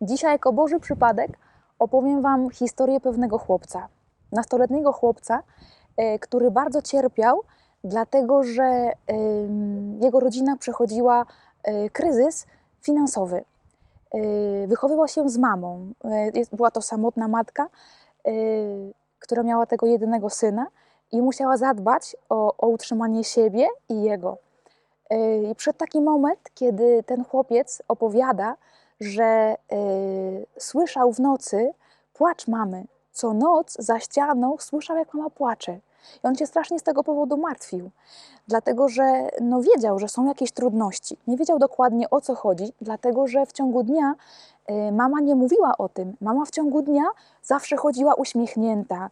Dzisiaj, jako Boży przypadek, opowiem Wam historię pewnego chłopca, nastoletniego chłopca, e, który bardzo cierpiał, dlatego że jego rodzina przechodziła e, kryzys finansowy. E, Wychowywał się z mamą. Była to samotna matka, która miała tego jedynego syna i musiała zadbać o, o utrzymanie siebie i jego. I przyszedł taki moment, kiedy ten chłopiec opowiada, że y, słyszał w nocy płacz mamy. Co noc za ścianą słyszał, jak mama płacze. I on się strasznie z tego powodu martwił, dlatego że no, wiedział, że są jakieś trudności. Nie wiedział dokładnie o co chodzi, dlatego że w ciągu dnia mama nie mówiła o tym. Mama w ciągu dnia zawsze chodziła uśmiechnięta,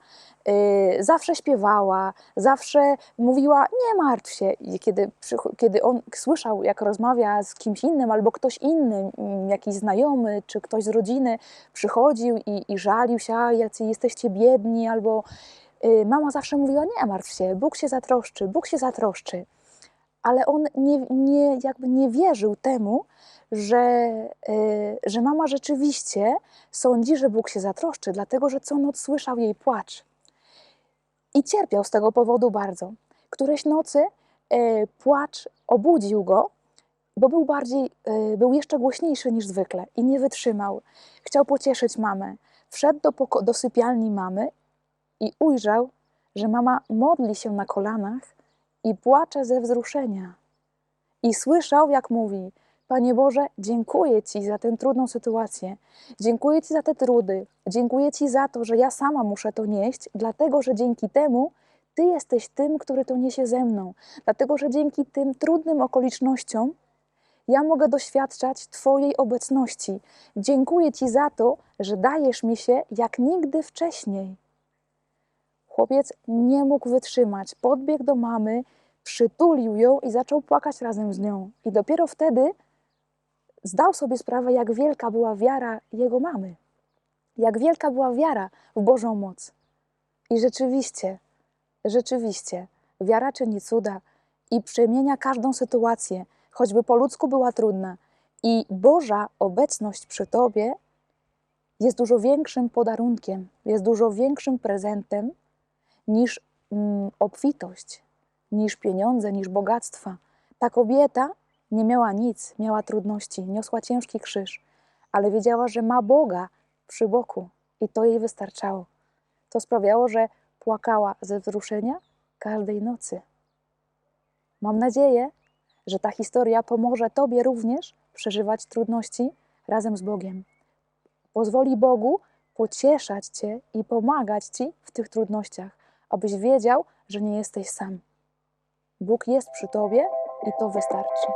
y, zawsze śpiewała, zawsze mówiła: Nie martw się. I kiedy, kiedy on słyszał, jak rozmawia z kimś innym, albo ktoś inny, mm, jakiś znajomy, czy ktoś z rodziny przychodził i, i żalił się, a jacy jesteście biedni, albo y, mama zawsze mówiła: Nie martw się, Bóg się zatroszczy, Bóg się zatroszczy. Ale on nie, nie, jakby nie wierzył temu, że, y, że mama rzeczywiście sądzi, że Bóg się zatroszczy, dlatego że co noc słyszał jej płacz. I cierpiał z tego powodu bardzo. Któreś nocy e, płacz obudził go, bo był bardziej, e, był jeszcze głośniejszy niż zwykle i nie wytrzymał. Chciał pocieszyć mamę. Wszedł do, poko- do sypialni mamy i ujrzał, że mama modli się na kolanach i płacze ze wzruszenia. I słyszał, jak mówi: Panie Boże, dziękuję Ci za tę trudną sytuację. Dziękuję Ci za te trudy. Dziękuję Ci za to, że ja sama muszę to nieść, dlatego że dzięki temu Ty jesteś tym, który to niesie ze mną. Dlatego że dzięki tym trudnym okolicznościom ja mogę doświadczać Twojej obecności. Dziękuję Ci za to, że dajesz mi się jak nigdy wcześniej. Chłopiec nie mógł wytrzymać. Podbiegł do mamy, przytulił ją i zaczął płakać razem z nią. I dopiero wtedy zdał sobie sprawę, jak wielka była wiara jego mamy. Jak wielka była wiara w Bożą moc. I rzeczywiście, rzeczywiście, wiara czyni cuda i przemienia każdą sytuację, choćby po ludzku była trudna. I Boża obecność przy Tobie jest dużo większym podarunkiem, jest dużo większym prezentem niż mm, obfitość, niż pieniądze, niż bogactwa. Ta kobieta nie miała nic, miała trudności, niosła ciężki krzyż, ale wiedziała, że ma Boga przy boku i to jej wystarczało. To sprawiało, że płakała ze wzruszenia każdej nocy. Mam nadzieję, że ta historia pomoże Tobie również przeżywać trudności razem z Bogiem. Pozwoli Bogu pocieszać Cię i pomagać Ci w tych trudnościach, abyś wiedział, że nie jesteś sam. Bóg jest przy Tobie i to wystarczy.